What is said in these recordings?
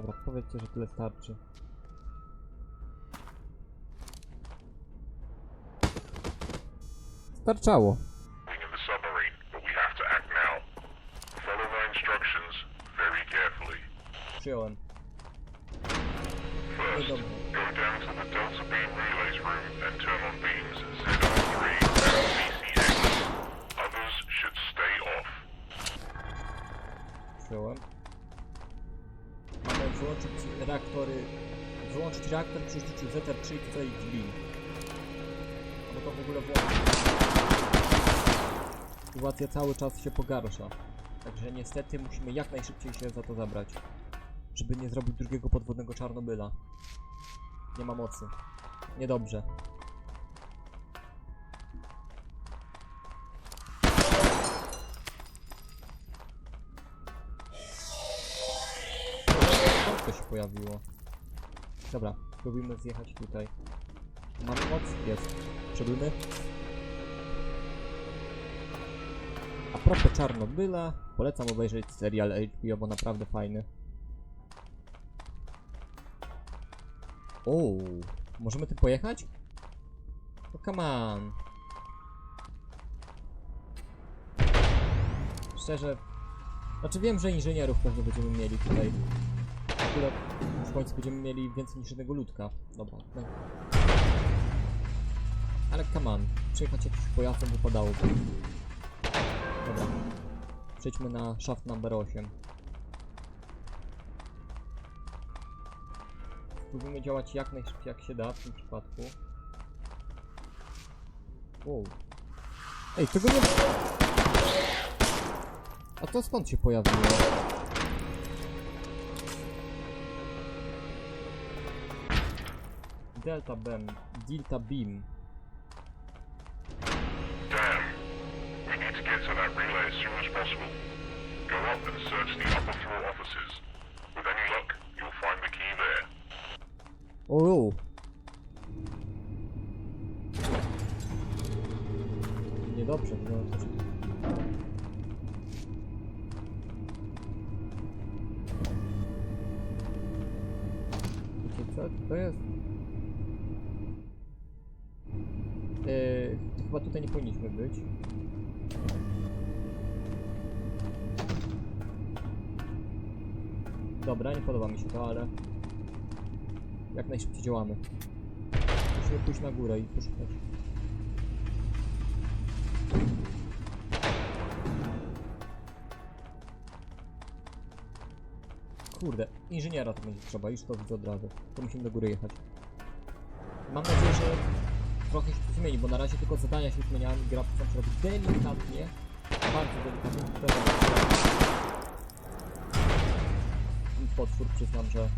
Dobra, powiedzcie, że tyle starczy. Starczało. Reaktor przy użyciu ZR3 i CXB. No bo to w ogóle. Sytuacja cały czas się pogarsza. Także niestety musimy jak najszybciej się za to zabrać. Żeby nie zrobić drugiego podwodnego Czarnobyla. Nie ma mocy. Niedobrze. To się pojawiło? Dobra, spróbujmy zjechać tutaj. Mamy moc? Jest. Przebymy. A propos Czarnobyla, polecam obejrzeć serial HBO, bo naprawdę fajny. O, możemy tym pojechać? No come on. Szczerze, znaczy wiem, że inżynierów pewnie będziemy mieli tutaj. Akurat w końcu będziemy mieli więcej niż jednego ludka. Dobra. No. Ale come on, przejechać jakimś pojazdem wypadałoby. Dobra. Przejdźmy na shaft number 8. Spróbujmy działać jak najszybciej jak się da w tym przypadku. Wow. Ej, tego nie... A to skąd się pojawiło? Delta Beam. Delta Beam. Damn. We need to get to that relay as soon as possible. Go up and search the upper floor offices. With any luck, you'll find the key there. O! Niedobrze, no. Chyba tutaj nie powinniśmy być. Dobra, nie podoba mi się to, ale jak najszybciej działamy. Musimy pójść na górę i poszukać. Kurde, inżyniera to będzie trzeba, już to widzę od razu. To musimy do góry jechać. Mam nadzieję, że trochę się zmieni, bo na razie tylko zadania się zmieniają i gra potem robi delikatnie, bardzo delikatnie. Potwór przyznam, że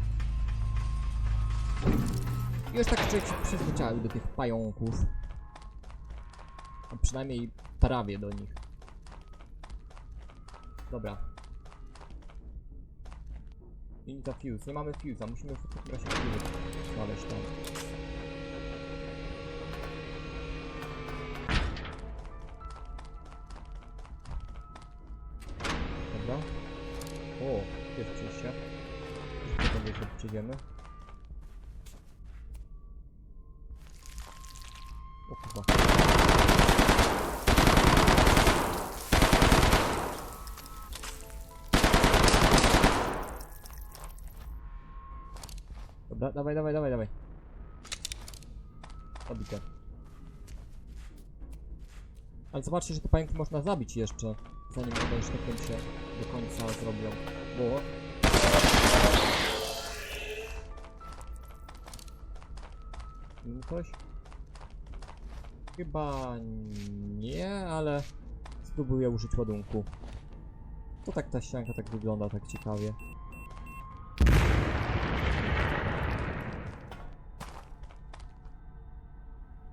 już tak się przyzwyczaił do tych pająków. A przynajmniej prawie do nich. Dobra. Unita fuse. Nie mamy fuse'a. Musimy w takim razie fuse znaleźć tam. Przejdziemy. O kurwa. Dobra, dawaj, dawaj, dawaj, dawaj. Zabite. Ale zobaczcie, że te pająki można zabić jeszcze, zanim one, że tak się do końca zrobią. Było. Coś? Chyba nie, ale spróbuję użyć ładunku. To tak ta ścianka tak wygląda, tak ciekawie.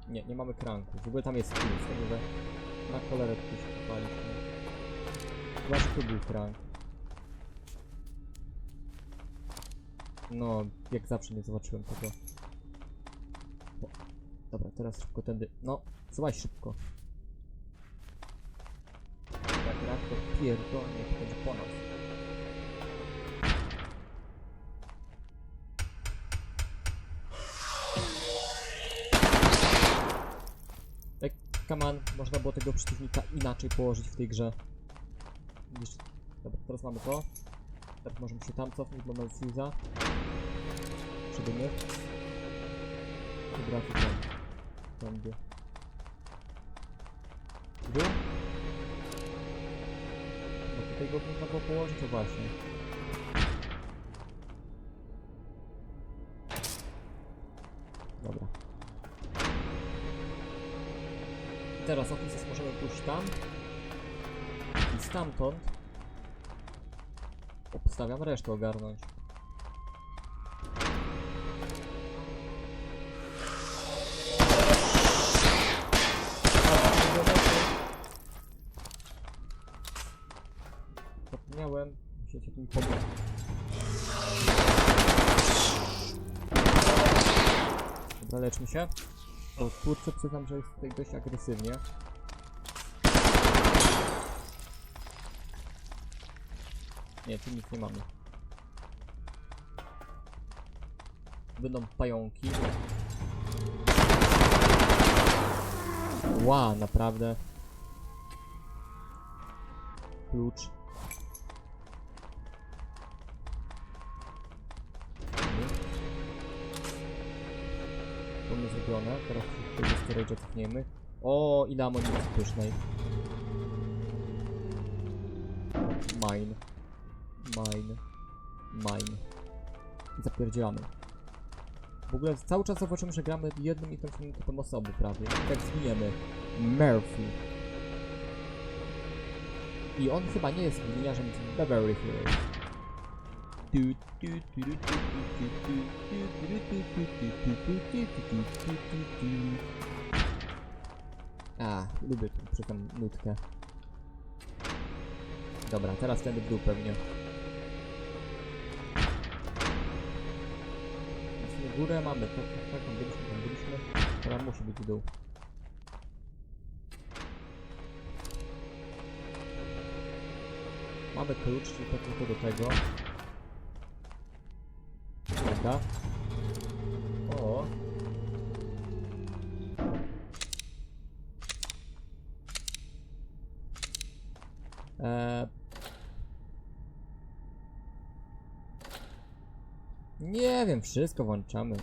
Nie, nie mamy kranku. W ogóle tam jest krank, z że na cholerę tu się że tu był krank. No, jak zawsze nie zobaczyłem tego. Dobra, teraz szybko tędy. No, złaź szybko. Tak, rak to pierdolnie, to po nas. Tak, można było tego przeciwnika inaczej położyć w tej grze. Dobra, teraz mamy to. Teraz możemy się tam cofnąć, bo mamy fuse'a. Przybymy. Dobra, tutaj tam. Tędy. W dół? No tutaj go można było położyć, właśnie. Dobra. Teraz Ofises możemy pójść tam. I stamtąd obstawiam resztę ogarnąć. Się. O kurczę, przyznam, że jest tutaj dość agresywnie. Nie, tu nic nie mamy. Będą pająki. Ła, naprawdę. Klucz. Zrobione. Teraz się do storage'a cofniemy. O, ile amunicji pysznej. Mine. Mine. Mine. I zapierdzielamy. W ogóle cały czas zobaczymy, że gramy jednym i tym samym typem osoby prawie. I tak zwiniemy. Murphy. I on chyba nie jest gliniarzem z Beverly Hills. A, lubię przy tą nutkę. Dobra, teraz tędy w dół pewnie. Właśnie górę mamy, tak, tak, tak, tam byliśmy, tam byliśmy. Teraz musi być w dół. Mamy klucz, czyli to tylko do tego. Dobra. O. Eee. Nie wiem, wszystko włączamy.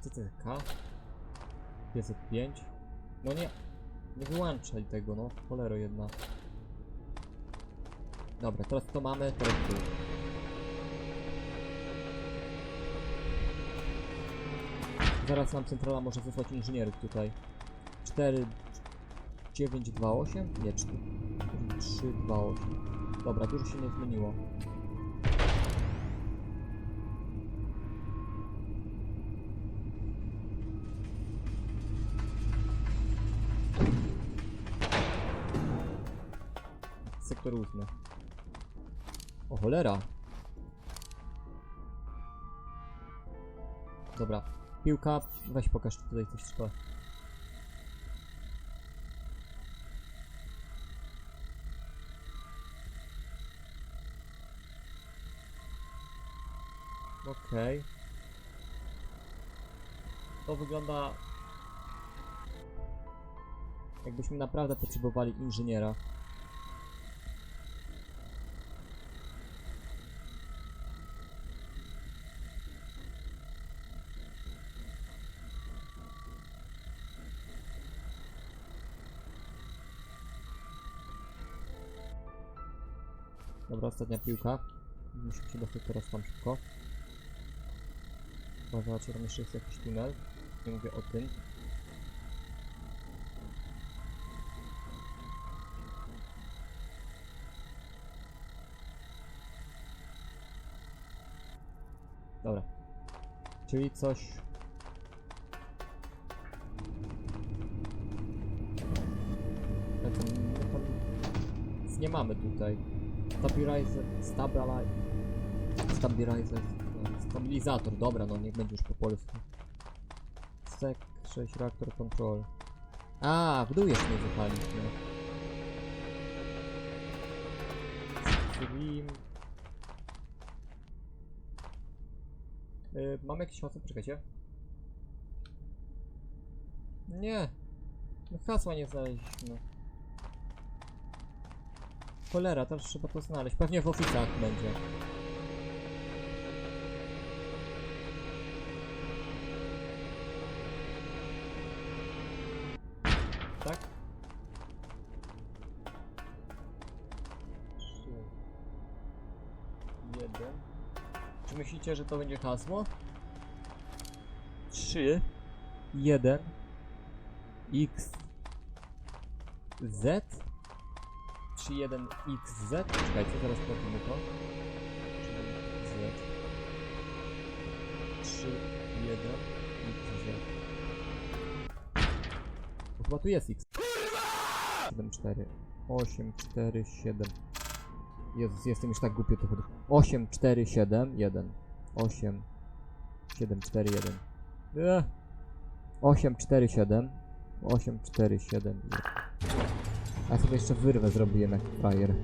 Co to jest K? 505? No nie. Nie wyłączaj tego, no. Cholero jedna. Dobra, teraz to mamy, teraz tu. Zaraz nam centrala może wysłać inżynierów tutaj. 4... 9, 2, 8? Nie, 4. 3, 2, 8. Dobra, dużo się nie zmieniło. sektor 8 cholera. Dobra. Piłka, weź pokaż tutaj coś trzeba. Okej. To wygląda... Jakbyśmy naprawdę potrzebowali inżyniera. Ostatnia piłka. Musimy się dostać teraz tam szybko. Uważajcie, tam jeszcze jest jakiś tunel. Nie mówię o tym. Dobra. Czyli coś... Nie mamy tutaj. Stabilizer, stabilizer, stabilizer, stabilizator, dobra, no niech będzie już po polsku. Sek 6 reaktor control. A, w dół jeszcze nie wypaliśmy. Stream. Yy, mamy jakieś moce, poczekajcie. Nie. Hasła nie znaleźliśmy. Cholera, teraz trzeba to znaleźć. Pewnie w oficach będzie. Tak? Trzy. Jeden. Czy myślicie, że to będzie hasło? 3 1 X Z 3 1 X Z Czekajcie, zaraz sprawdzimy to 3 Z 3 1 X Z Bo Chyba tu jest X 7 4 8 4 7 Jezus, jestem już tak głupi o tych chodów 8 4 7 1 8 7 4 1 Eee. 8, 4, 7. 8, 4, 7. A ja sobie jeszcze wyrwę zrobiłem jak.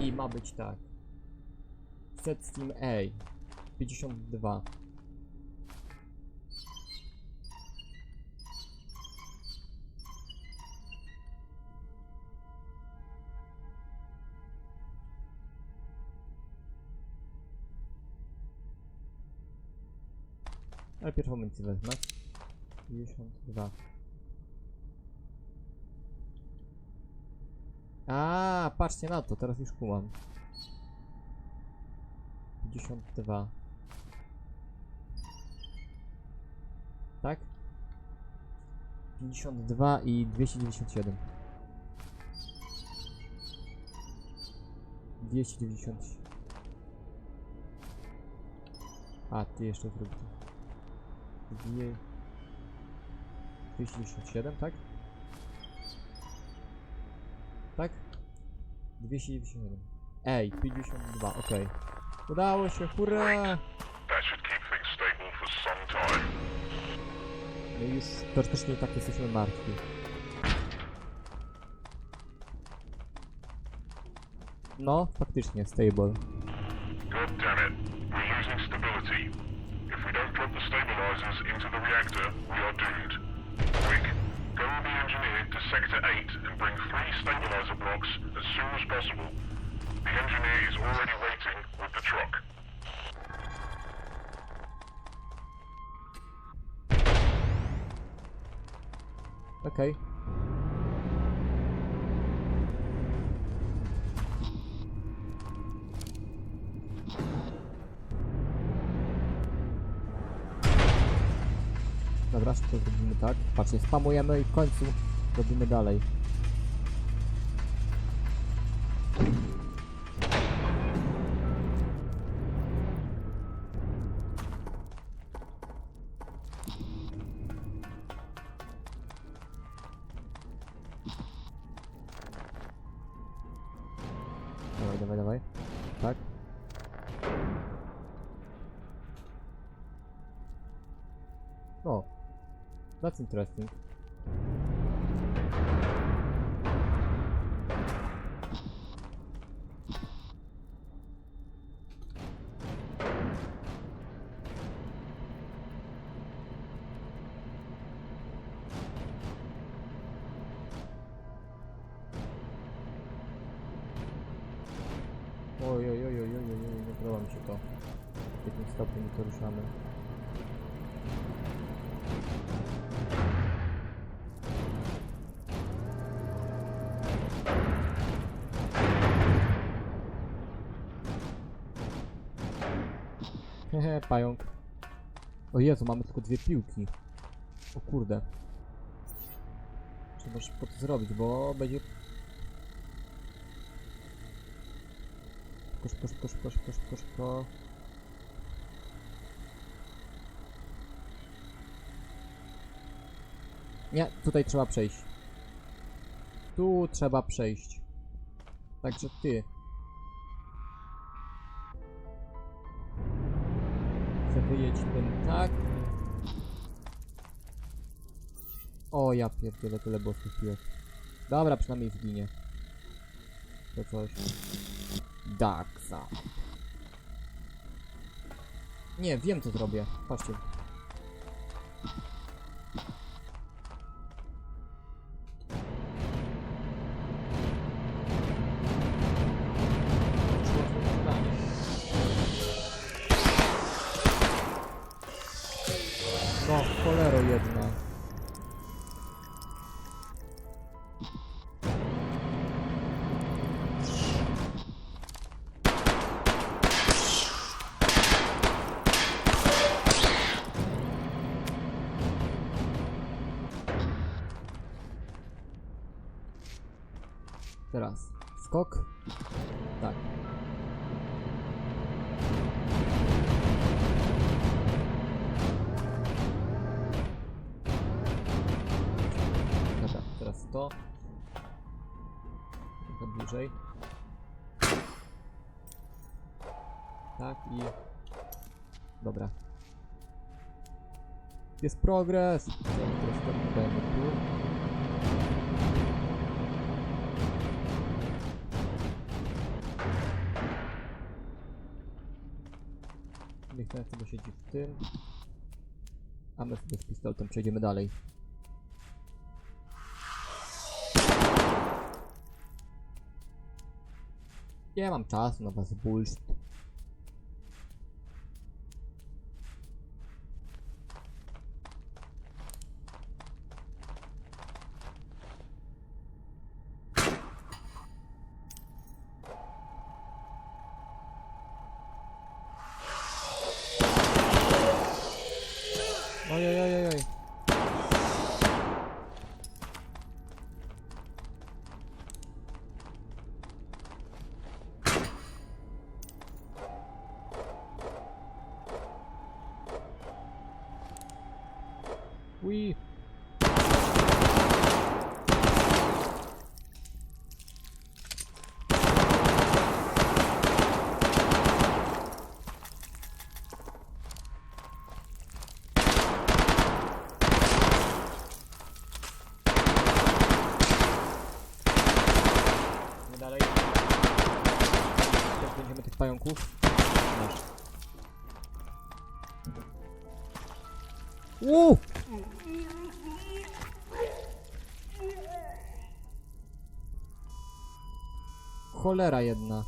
I ma być tak. Set Steam A. 52. Ale pierwszą amunicję wezmę. 52. A, patrzcie na to, teraz już kumam. 52. Tak? 52 i 297. 290. A, ty jeszcze zrób to. Dwie... 297, tak? Tak? 297. Ej, 52, okej. Udało się, hurra! That should keep things stable for some time. No i już teoretycznie tak jesteśmy martwi. No, faktycznie, stable. God damn it. We're losing stability. If we don't drop the stabilizers into the reactor, we are doomed. Quick, go with the engineer to Sector 8 and bring three stabilizer blocks as soon as possible. The engineer is already waiting with the truck. Okej. Dobra, szybko zrobimy tak. Patrzcie, spamujemy i w końcu robimy dalej. That's interesting. Hehe, pająk. O Jezu, mamy tylko dwie piłki. O kurde. Trzeba szybko to zrobić, bo będzie Szybko, szybko, szybko, szybko, szybko, szybko. Nie, tutaj trzeba przejść. Tu trzeba przejść. Także ty. Wyjeść tym tak. O, ja pierdzielę, tyle tych piłek. Dobra, przynajmniej zginie. To coś. Side. Nie, wiem co zrobię. Patrzcie. To. Trochę bliżej. Tak i... Dobra. Jest progres! Teraz. Niech ten sobie siedzi w tym. A my sobie z pistoletem przejdziemy dalej. Nie mam czasu na was bullshit. Cholera jedna.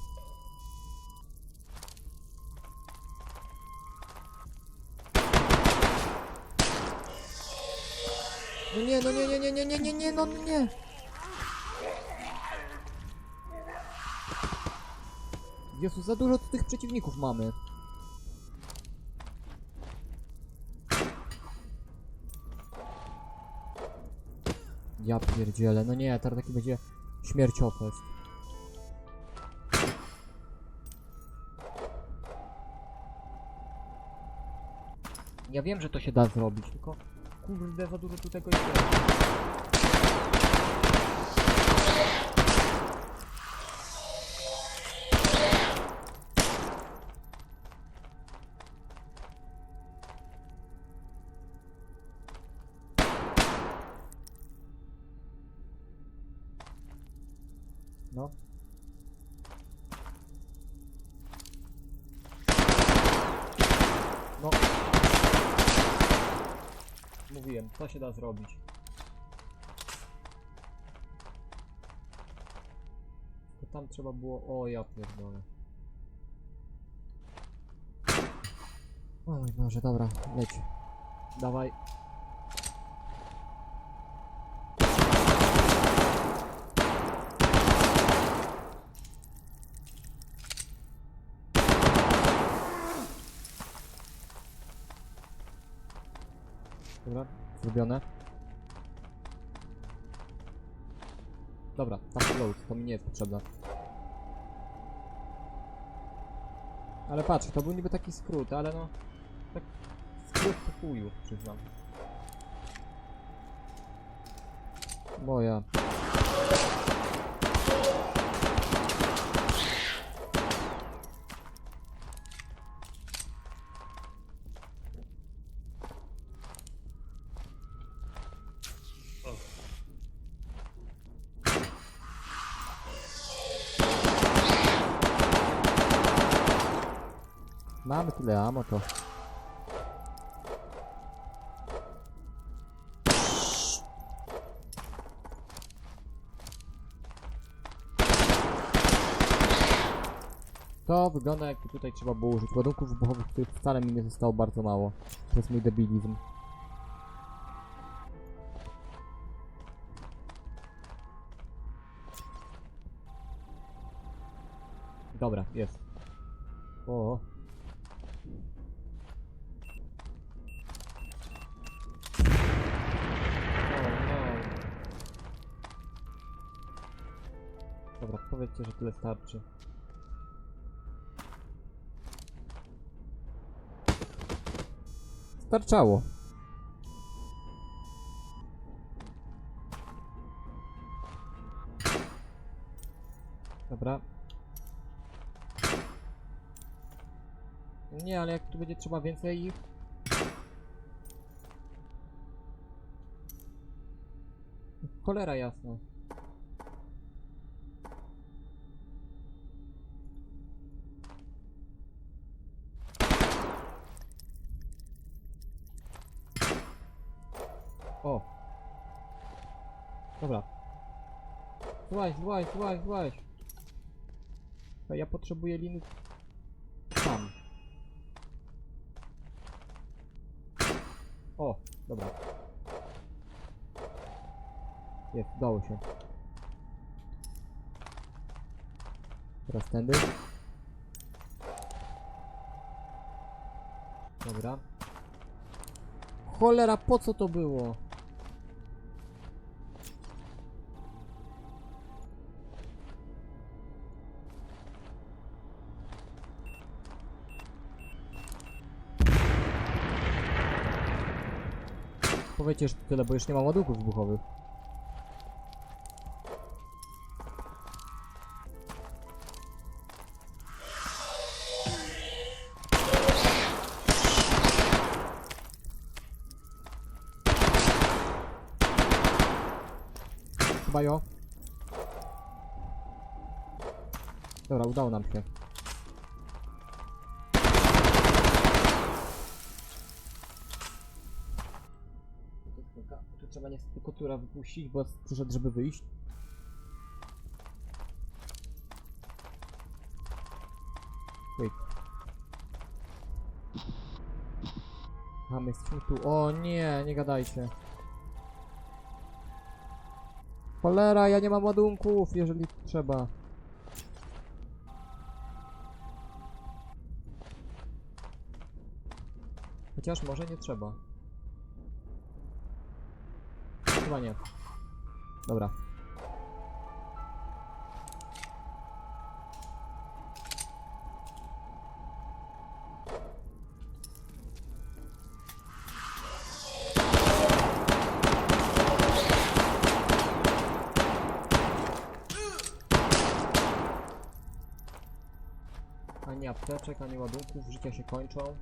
No nie, no nie, nie, nie, nie, nie, nie, nie, no nie. Jezu, za dużo tych przeciwników mamy. Ja pierdzielę, no nie, teraz taki będzie śmierciofest. Ja wiem, że to się da zrobić, tylko kurde, za dużo tu tego jest. Mówiłem, to się da zrobić. Tylko tam trzeba było... O, ja pierdolę. O mój Boże, dobra, leć. Dawaj. Dobra, zrobione. Dobra, tam load, to mi nie jest potrzebne. Ale patrz, to był niby taki skrót, ale no... Tak... Skrót po chuju, przyznam. Moja. Mamy tyle amo to. To wygląda jakby tutaj trzeba było użyć ładunków wybuchowych, których wcale mi nie zostało bardzo mało. To jest mój debilizm. Dobra, jest. O. Dobra, powiedzcie, że tyle starczy. Starczało. Dobra. Nie, ale jak tu będzie trzeba więcej ich... Cholera jasna. Dobra. Złaź, złaź, złaź. A Ja potrzebuję liny tam. O, dobra. Jest, udało się. Teraz tędy. Dobra. Cholera, po co to było? Powiecie, to tyle, bo już nie mam ładunków wybuchowych. Chyba jo. Dobra, udało nam się. Niestety tylko tura wypuścić, bo przyszedł, żeby wyjść. Wait. A, my jesteśmy tu. O nie, nie gadajcie. Cholera, ja nie mam ładunków, jeżeli trzeba. Chociaż może nie trzeba. Chyba nie. Dobra. Ani apteczek, ani ładunków, życia się kończą.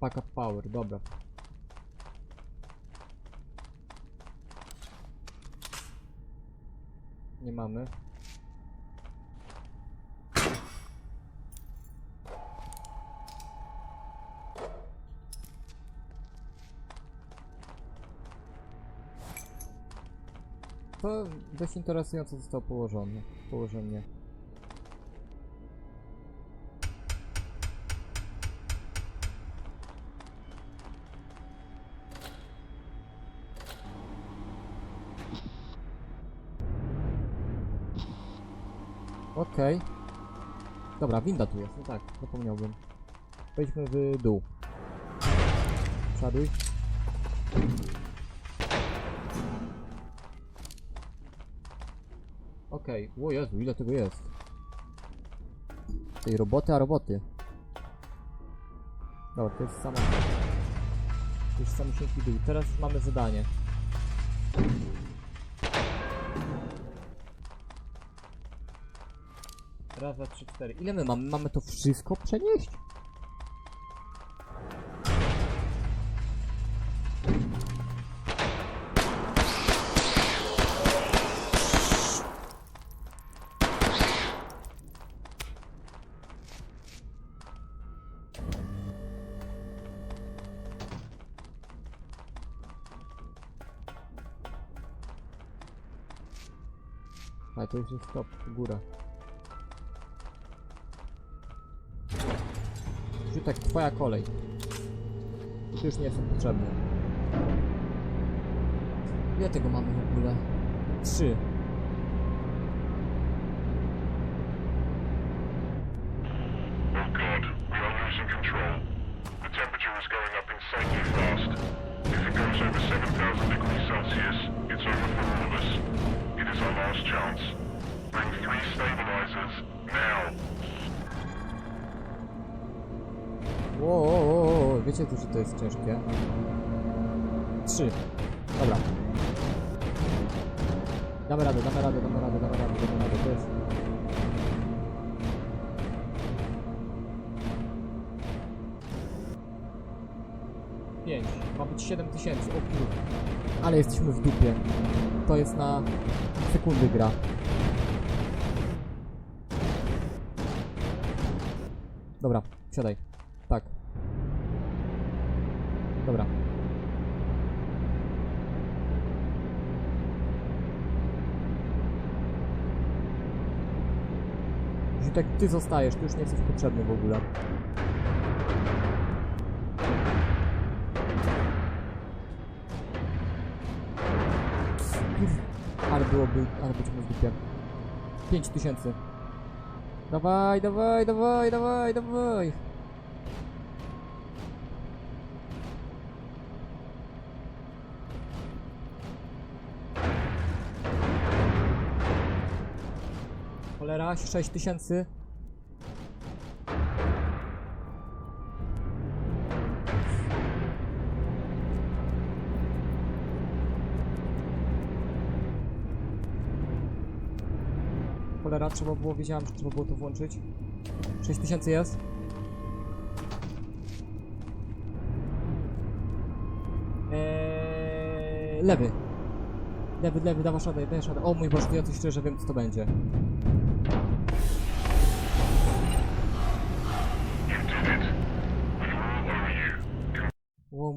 Backup power, dobra. Nie mamy. To dość interesująco zostało położone. Położenie. Okej. Dobra, winda tu jest, no tak, zapomniałbym. Wejdźmy w dół. Przoduj. Okej, o Jezu, ile tego jest? Tej roboty, a roboty. Dobra, to jest sama... To jest samysieńki dół. Teraz mamy zadanie. Raz, dwa, trzy, cztery. Ile my mamy? Mamy to wszystko przenieść? Ale to już jest stop, góra. Ziutek, twoja kolej. Ty już nie jestem potrzebny. Ile tego mamy w ogóle? Trzy. Radę, damy radę, damy radę, damy radę, damy radę, to jest... Pięć. Ma być 7000, o kur... Ale jesteśmy w dupie. To jest na sekundy gra. Dobra, siadaj. Tak. Dobra. Ziutek, ty zostajesz, ty już nie jesteś potrzebny w ogóle. Ale byłoby, ale będziemy w dupie. 5000. Dawaj, dawaj, dawaj, dawaj, dawaj. Cholera, 6000. Cholera, trzeba było, wiedziałem, że trzeba było to włączyć. 6000 jest. Eee, lewy. Lewy, lewy, dawasz radę, dawasz radę. O mój Boże, ja coś szczerze wiem, co to będzie.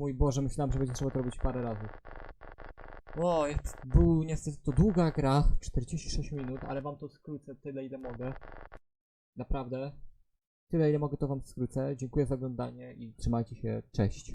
Mój Boże, myślałem, że będzie trzeba to robić parę razy. O, jest, był niestety to długa gra, 46 minut, ale wam to skrócę tyle ile mogę. Naprawdę. Tyle ile mogę to wam skrócę. Dziękuję za oglądanie i trzymajcie się. Cześć.